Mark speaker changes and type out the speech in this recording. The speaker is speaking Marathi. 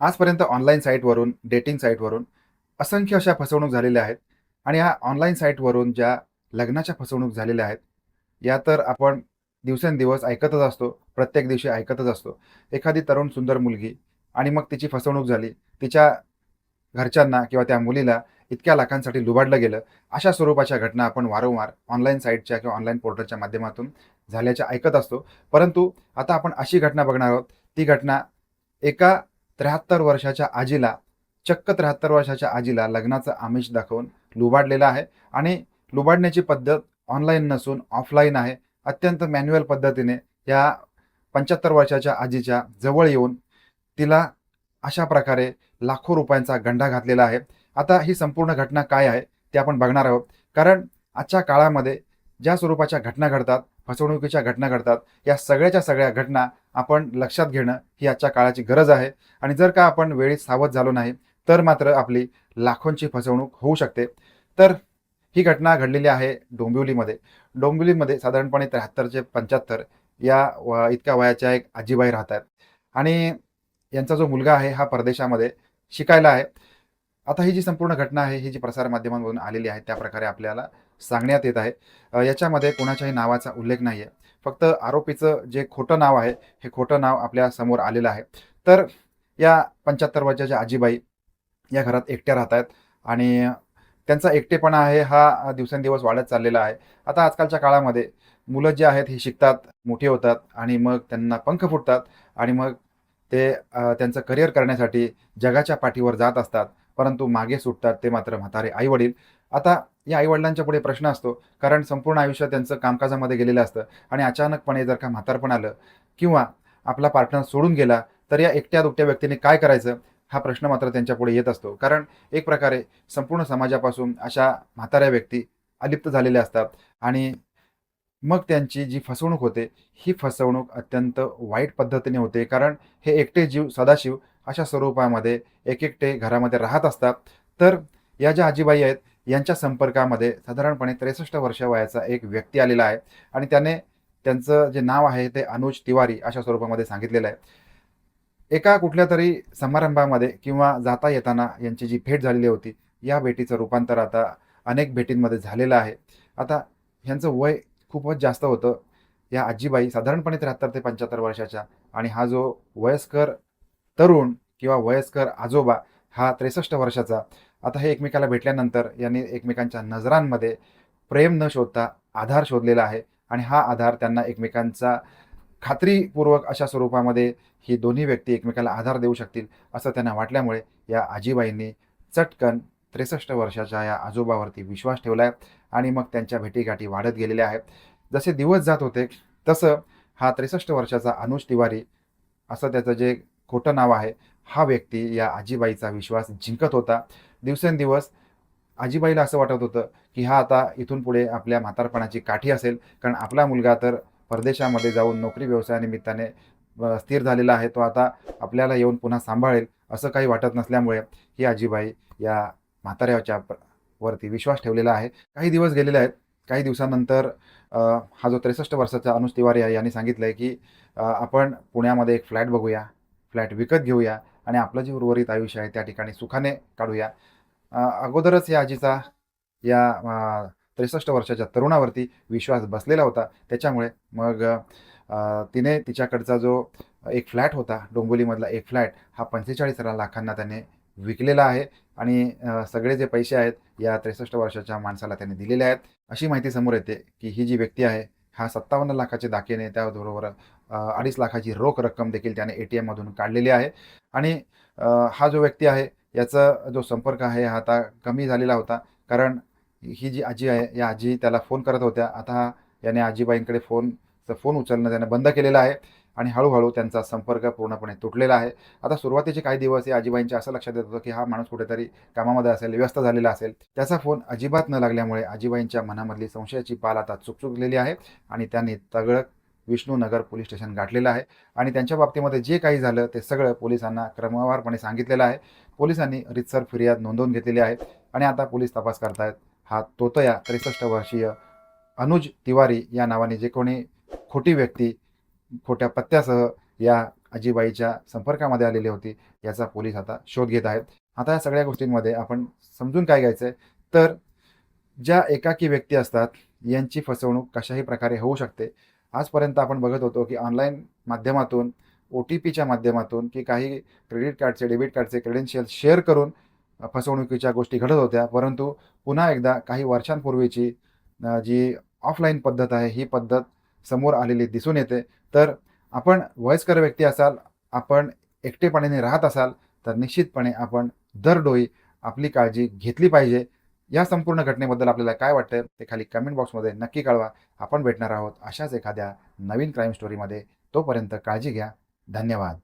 Speaker 1: आजपर्यंत ऑनलाईन साईटवरून डेटिंग साईटवरून असंख्य अशा फसवणूक झालेल्या आहेत. आणि ह्या ऑनलाईन साईटवरून ज्या लग्नाच्या फसवणूक झालेल्या आहेत या तर आपण दिवसेंदिवस ऐकतच असतो प्रत्येक दिवशी ऐकतच असतो. एखादी तरुण सुंदर मुलगी आणि मग तिची फसवणूक झाली तिच्या घरच्यांना किंवा त्या मुलीला इतक्या लाखांसाठी लुबाडलं गेलं अशा स्वरूपाच्या घटना आपण वारंवार ऑनलाईन साईटच्या किंवा ऑनलाईन पोर्टलच्या माध्यमातून झाल्याच्या ऐकत असतो. परंतु आता आपण अशी घटना बघणार आहोत ती घटना एका त्र्याहत्तर वर्षाच्या आजीला चक्क त्र्याहत्तर वर्षाच्या आजीला लग्नाचं आमिष दाखवून लुबाडलेलं आहे आणि लुबाडण्याची पद्धत ऑनलाईन नसून ऑफलाईन आहे. अत्यंत मॅन्युअल पद्धतीने या पंच्याहत्तर वर्षाच्या आजीच्या जवळ येऊन तिला अशा प्रकारे लाखो रुपयांचा गंडा घातलेला आहे. आता ही संपूर्ण घटना काय आहे ते आपण बघणार आहोत. कारण आजच्या काळामध्ये ज्या स्वरूपाच्या घटना घडतात फसवणुकीच्या घटना घडतात. या सगळ्याच्या सगळ्या घटना आपण लक्षात घेणं ही आजच्या काळाची गरज आहे. आणि जर का आपण वेळी सावध झालो नाही तर मात्र आपली लाखोंची फसवणूक होऊ शकते. तर ही घटना घडलेली आहे डोंबिवलीमध्ये. डोंबिवलीमध्ये साधारणपणे त्र्याहत्तरचे पंच्याहत्तर या व इतक्या वयाच्या एक आजीबाई राहत आहेत आणि यांचा जो मुलगा आहे हा परदेशामध्ये शिकायला आहे. आता ही जी संपूर्ण घटना आहे ही जी प्रसारमाध्यमांमधून आलेली आहे त्या प्रकारे आपल्याला सांगण्यात येत आहे. याच्यामध्ये कोणाच्याही नावाचा उल्लेख नाही आहे फक्त आरोपीचं जे खोटं नाव आहे हे खोटं नाव आपल्यासमोर आलेलं आहे. तर या पंच्याहत्तर वर्षाच्या आजीबाई या घरात एकट्या राहत आहेत आणि त्यांचा एकटेपणा आहे हा दिवसेंदिवस वाढत चाललेला आहे. आता आजकालच्या काळामध्ये मुलं जे आहेत हे शिकतात मोठे होतात आणि मग त्यांना पंख फुटतात आणि मग ते त्यांचं करिअर करण्यासाठी जगाच्या पाठीवर जात असतात. परंतु मागे सुटतात ते मात्र म्हातारे आईवडील. आता या आईवडिलांच्या पुढे प्रश्न असतो. कारण संपूर्ण आयुष्य त्यांचं कामकाजामध्ये गेलेलं असतं. आणि अचानकपणे जर का म्हातारपण आलं किंवा आपला पार्टनर सोडून गेला तर या एकट्या दुकट्या व्यक्तीने काय करायचं? हा प्रश्न मात्र त्यांच्या पुढे येत असतो. कारण एक प्रकारे संपूर्ण समाजापासून अशा म्हाताऱ्या व्यक्ती अलिप्त झालेल्या असतात. आणि मग त्यांची जी फसवणूक होते ही फसवणूक अत्यंत वाईट पद्धतीने होते. कारण हे एकटे जीव सदाशिव अशा स्वरूपामध्ये एक एकटे घरामध्ये राहत असतात. तर या ज्या आजीबाई आहेत यांच्या संपर्कामध्ये साधारणपणे त्रेसष्ट वर्ष वयाचा एक व्यक्ती आलेला आहे. आणि त्याने त्यांचं जे नाव आहे ते अनुज तिवारी अशा स्वरूपामध्ये सांगितलेलं आहे. एका कुठल्या तरी समारंभामध्ये किंवा जाता येताना यांची जी भेट झालेली होती या भेटीचं रूपांतर आता अनेक भेटींमध्ये झालेलं आहे. आता ह्यांचं वय खूपच जास्त होतं. या आजीबाई साधारणपणे त्र्याहत्तर ते पंच्याहत्तर वर्षाच्या आणि हा जो वयस्कर तरुण किंवा वयस्कर आजोबा हा त्रेसष्ट वर्षाचा आता हे एकमेकाला भेटल्यानंतर यांनी एकमेकांच्या नजरांमध्ये प्रेम न शोधता आधार शोधलेला आहे आणि हा आधार त्यांना एकमेकांचा खात्रीपूर्वक अशा स्वरूपामध्ये ही दोन्ही व्यक्ती एकमेकाला आधार देऊ शकतील असं त्यांना वाटल्यामुळे या आजीबाईंनी चटकन त्रेसष्ट वर्षाच्या या आजोबावरती विश्वास ठेवला आहे आणि मग त्यांच्या भेटीगाठी वाढत गेलेल्या आहेत. जसे दिवस जात होते तसं हा त्रेसष्ट वर्षाचा अनुज तिवारी असं त्याचं जे खोटं नाव आहे हा व्यक्ती या आजीबाईचा विश्वास जिंकत होता. दिवसेंदिवस आजीबाईला असं वाटत होतं की हा आता इथून पुढे आपल्या म्हातारपणाची काठी असेल. कारण आपला मुलगा तर परदेशामध्ये जाऊन नोकरी व्यवसायानिमित्ताने स्थिर झालेला आहे. तो आता आपल्याला येऊन पुन्हा सांभाळेल असं काही वाटत नसल्यामुळे ही आजीबाई या म्हाताऱ्याच्या वरती विश्वास ठेवलेला आहे. काही दिवस गेलेले आहेत. काही दिवसानंतर हा जो त्रेसष्ट वर्षाचा अनुज तिवारी आहे यांनी सांगितलं आहे की आपण पुण्यामध्ये एक फ्लॅट बघूया. फ्लॅट विकत घेऊया. आणि आपलं जे उर्वरित आयुष्य आहे त्या ठिकाणी सुखाने काढूया. अगोदरच या आजीचा या त्रेसष्ट वर्षाच्या तरुणावरती विश्वास बसलेला होता. त्याच्यामुळे मग तिने तिच्याकडचा जो एक फ्लॅट होता डोंबोलीमधला एक फ्लॅट हा पंचेचाळीस लाखांना त्याने विकलेला आहे. आणि सगळे जे पैसे आहेत या त्रेसष्ट वर्षाच्या माणसाला त्याने दिलेले आहेत. अशी माहिती समोर येते की ही जी व्यक्ती आहे हा सत्तावन्न लाखाचे दाखिने त्याबरोबर अडीच लाखाची रोख रक्कम देखील त्याने ए टी एममधून काढलेली आहे. आणि हा जो व्यक्ती आहे याचा जो संपर्क आहे हा आता कमी झालेला होता. कारण ही जी आजी आहे या आजी त्याला फोन करत होत्या. आता याने आजीबाईंकडे फोनचा फोन उचलणं त्याने बंद केलेलं आहे. आणि हळूहळू त्यांचा संपर्क पूर्णपणे तुटलेला आहे. आता सुरुवातीचे काही दिवस या आजीबाईंच्या असं लक्षात येत होतं की हा माणूस कुठेतरी कामामध्ये असेल व्यस्त झालेला असेल. त्याचा फोन अजिबात न लागल्यामुळे आजीबाईंच्या मनामधली संशयाची पाल आता चुकचुकलेली आहे. आणि त्यांनी तगडक विष्णूनगर पोलीस स्टेशन गाठलेलं आहे. आणि त्यांच्या बाबतीमध्ये जे काही झालं ते सगळं पोलिसांना क्रमवारपणे सांगितलेलं आहे. पोलिसांनी रितसर फिर्याद नोंदवून घेतलेली आहे. आणि आता पोलीस तपास करतायत. हा तोतया त्रेसष्ट वर्षीय अनुज तिवारी या नावाने जे कोणी खोटी व्यक्ती खोट्या पत्त्यासह या आजीबाईच्या संपर्कामध्ये आलेली होती याचा पोलीस आता शोध घेत आहेत. आता या सगळ्या गोष्टींमध्ये आपण समजून काय घ्यायचं आहे तर ज्या एकाकी व्यक्ती असतात यांची फसवणूक कशाही प्रकारे होऊ शकते. आजपर्यंत आपण बघत होतो की ऑनलाईन माध्यमातून ओ टी पीच्या माध्यमातून की काही क्रेडिट कार्डचे डेबिट कार्डचे क्रेडेन्शियल शेअर करून फसवणुकीच्या गोष्टी घडत होत्या. परंतु पुन्हा एकदा काही वर्षांपूर्वीची जी ऑफलाईन पद्धत आहे ही पद्धत समोर आलेली दिसून येते. तर आपण वयस्कर व्यक्ती असाल आपण एकटेपणाने राहत असाल तर निश्चितपणे आपण दरडोई आपली काळजी घेतली पाहिजे. या संपूर्ण घटनेबद्दल आपल्याला काय वाटतं ते खाली कमेंट बॉक्समध्ये नक्की कळवा. आपण भेटणार आहोत अशाच एखाद्या नवीन क्राईम स्टोरीमध्ये तोपर्यंत काळजी घ्या. धन्यवाद.